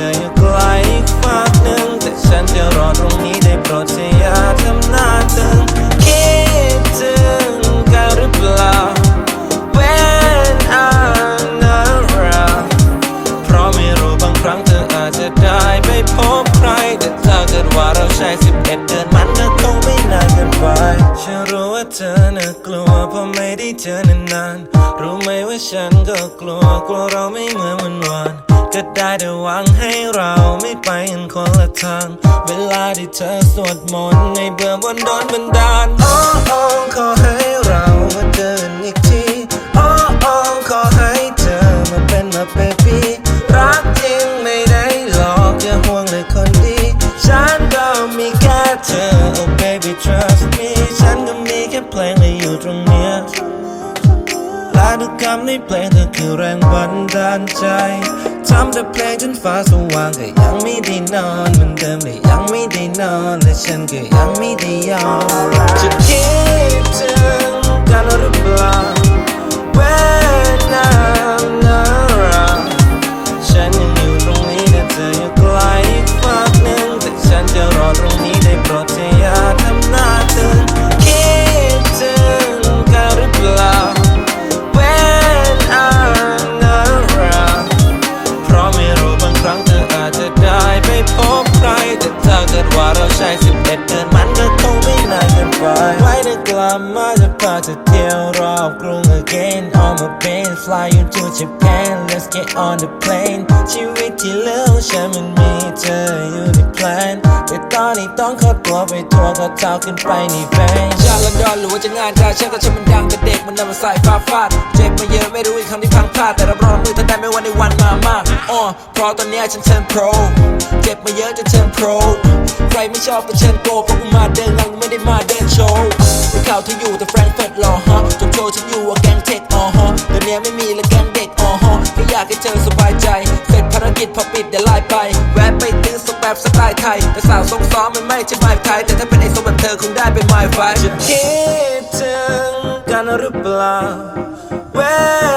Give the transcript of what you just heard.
ธออยู่ไกลอีกฝากหนึ่งแต่ฉันจะรอตรงนี้ได้โปรดอย่าทำหน้าตึงคิดถึงกันหรือเปล่า When I'm around เพราะไม่รู้บางครั้งเธออาจจะได้ไปพบใคร แต่ถ้าเกิดว่าเราใช้สิบเอ็ดเดือนมันก็คงไม่นานเกินไปฉันรู้ว่าเธอน่ะกลัวเพราะไม่ได้เจอนานๆรู้ไหมว่าฉันก็กลัวกลัวเราไม่เหมือนวันวาน ก็ได้แต่หวังให้เราไม่ไปกันคนละทาง เวลาที่เธอสวดมนต์ในเบื่อบนดอนบันดาลโอ้โอ้ขอให้เรามาเดินอีกทีโอ้โอ้ขอให้เธอมาเป็นมาเบบี้รักจริงไม่ได้หลอกอย่าห่วงเลยคนดี ฉันก็มีแค่เธอ oh baby trust me ฉันก็มีแค่เพลงและอยู่ตรงเนี้ยและทุกคำในเพลงเธอคือแรงบันดาลใจ ทำแต่เพลงจนฟ้าสว่างก็ยังไม่ได้นอนเหมือนเดิมเลยยังไม่ได้นอนและฉันก็ยังไม่ได้ยอมจะคิดถึง ลับมาจะพาเธอเที่ยวรอบกรุง again on my plane fly you to Japan let's get on the plane ชีวิตที่เหลือฉันมันมีเธออยู่ในแพลนแต่ตอนนี้ต้องขอตัวไปทัวร์ก็เท้าขึ้นไปในแบงค์ชาลอนดอนหรือว่าจะงานกาเช่นก็ฉันมันดังแต่เด็กมันนำมาใส่ฟ้าฟาดเจ็บมาเยอะไม่รู้อีกคำที่พังพลาดแต่รับรองมือเธอได้ไม่วันในวันมามากอ๋อเพราะตอนนี้ฉันเทิร์นโปรเจ็บมาเยอะจนเทิร์นโปรใครไม่ชอบก็เชิญโกเพราะกูมาเดินงานกูไม่ได้มาเดินโชว์ ข่าวที่อยู่แต่แฟรงก์เฟิร์ตรอฮะจบโชว์ฉันอยู่ว่าแกงเทคอ๋อฮะเดี๋ยวนี้ไม่มีและแกงเด็กอ๋อฮะแค่อยากให้เธอสบายใจ เสร็จภารกิจพอปิดเดี๋ยวไล่ไป แวะไปตื้อสแบบสไตล์ไทย แต่สาวทรงซ้อมมันไม่ใช่ไม้ไทย แต่ถ้าเป็นไอ้ทรงแบบเธอคงได้เป็นไม้ไฟคิดถึงกันหรือเปล่า Where